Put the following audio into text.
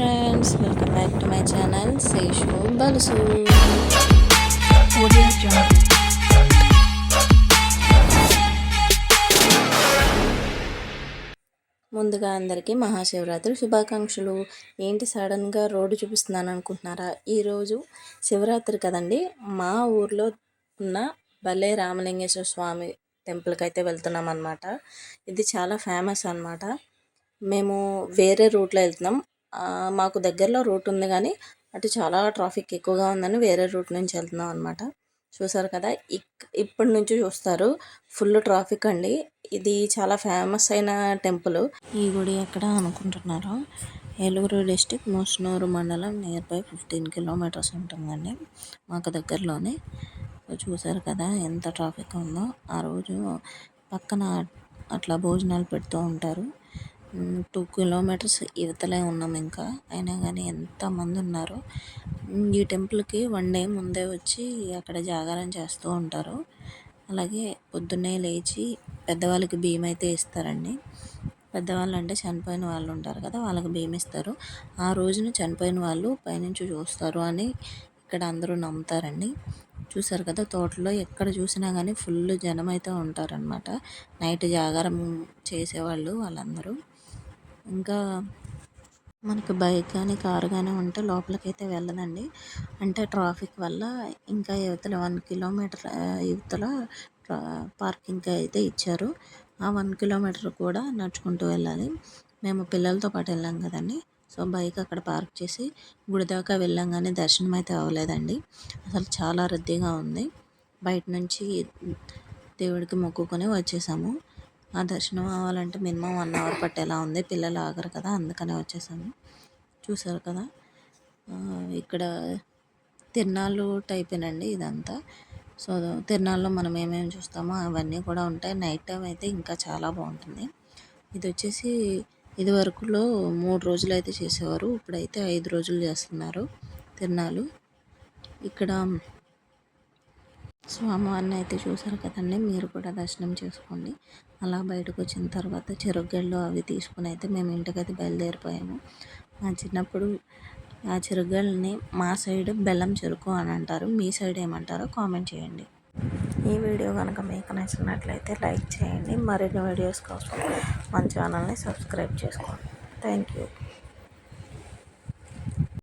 Friends welcome back to my channel Seshu Balusu ముందుగా అందరికీ మహాశివరాత్రి శుభాకాంక్షలు. ఏంటి సడన్గా రోడ్డు చూపిస్తున్నాను అనుకుంటున్నారా? ఈరోజు శివరాత్రి కదండి. మా ఊర్లో ఉన్న భలే రామలింగేశ్వర స్వామి టెంపుల్కి అయితే వెళ్తున్నాం అనమాట ఇది చాలా ఫేమస్ అనమాట మేము వేరే రూట్లో వెళ్తున్నాం. మాకు దగ్గరలో రూట్ ఉంది కానీ అటు చాలా ట్రాఫిక్ ఎక్కువగా ఉందని వేరే రూట్ నుంచి వెళ్తున్నాం అనమాట చూసారు కదా ఇక్ ఇప్పటి నుంచి చూస్తారు. ఫుల్ ట్రాఫిక్ అండి. ఇది చాలా ఫేమస్ అయిన టెంపుల్. ఈ గుడి ఎక్కడ అనుకుంటున్నారు? ఏలూరు డిస్టిక్ మోస్నూరు మండలం నియర్ బై ఫిఫ్టీన్ కిలోమీటర్స్ ఉంటుందండి మాకు దగ్గరలోనే. చూసారు కదా ఎంత ట్రాఫిక్ ఉందో. ఆ రోజు పక్కన అట్లా భోజనాలు పెడుతూ ఉంటారు. టూ కిలోమీటర్స్ ఇవతలే ఉన్నాం ఇంకా. అయినా కానీ ఎంతమంది ఉన్నారు. ఈ టెంపుల్కి వన్ డే ముందే వచ్చి అక్కడ జాగారం చేస్తూ ఉంటారు. అలాగే పొద్దున్నే లేచి పెద్దవాళ్ళకి బియ్యం అయితే ఇస్తారండి. పెద్దవాళ్ళు అంటే చనిపోయిన వాళ్ళు ఉంటారు కదా వాళ్ళకి బియ్యం ఇస్తారు. ఆ రోజున చనిపోయిన వాళ్ళు పైనుంచి చూస్తారు అని ఇక్కడ అందరూ నమ్ముతారండి. చూసారు కదా తోటలో ఎక్కడ చూసినా కానీ ఫుల్ జనం అయితే ఉంటారనమాట నైట్ జాగారం చేసేవాళ్ళు వాళ్ళందరూ. ఇంకా మనకి బైక్ కానీ కారు కానీ ఉంటే లోపలికైతే వెళ్ళదండి అంటే ట్రాఫిక్ వల్ల ఇంకా యువతల వన్ కిలోమీటర్ యువతల పార్కింగ్ అయితే ఇచ్చారు. ఆ వన్ కిలోమీటర్ కూడా నడుచుకుంటూ వెళ్ళాలి. మేము పిల్లలతో పాటు వెళ్ళాం కదండి. సో బైక్ అక్కడ పార్క్ చేసి గుడి దాకా వెళ్ళాం కానీ దర్శనం అయితే అవ్వలేదండి. అసలు చాలా రద్దీగా ఉంది. బయట నుంచి దేవుడికి మొక్కుకొని వచ్చేసాము. ఆ దర్శనం అవ్వాలంటే మినిమం వన్ అవర్ పట్టేలా ఉంది. పిల్లలు ఆగరు కదా అందుకనే వచ్చేసాము. చూసారు కదా ఇక్కడ ఇక్కడ తిరునాళ్ళు టైపేనండి ఇదంతా. సో తిరునాళ్ళలో మనం ఏమేమి చూస్తామో అవన్నీ కూడా ఉంటాయి. నైట్ టైం అయితే ఇంకా చాలా బాగుంటుంది. ఇది వచ్చేసి ఇది వరకులో మూడు రోజులు అయితే చేసేవారు. ఇప్పుడైతే ఐదు రోజులు చేస్తున్నారు తిరునాళ్ళు. ఇక్కడ స్వామివారిని అయితే చూసారు కదండి మీరు కూడా దర్శనం చేసుకోండి. అలా బయటకు వచ్చిన తర్వాత చెరుగళ్ళు అవి తీసుకుని అయితే మేము ఇంటికైతే బయలుదేరిపోయాము. మా చిన్నప్పుడు ఆ చెరుగళ్ళని మా సైడ్ బెల్లం చెరుకు అని అంటారు. మీ సైడ్ ఏమంటారో కామెంట్ చేయండి. ఈ వీడియో కనుక మీకు నచ్చినట్లయితే లైక్ చేయండి. మరిన్ని వీడియోస్ కోసం మన ఛానల్ని సబ్స్క్రైబ్ చేసుకోండి. Thank you.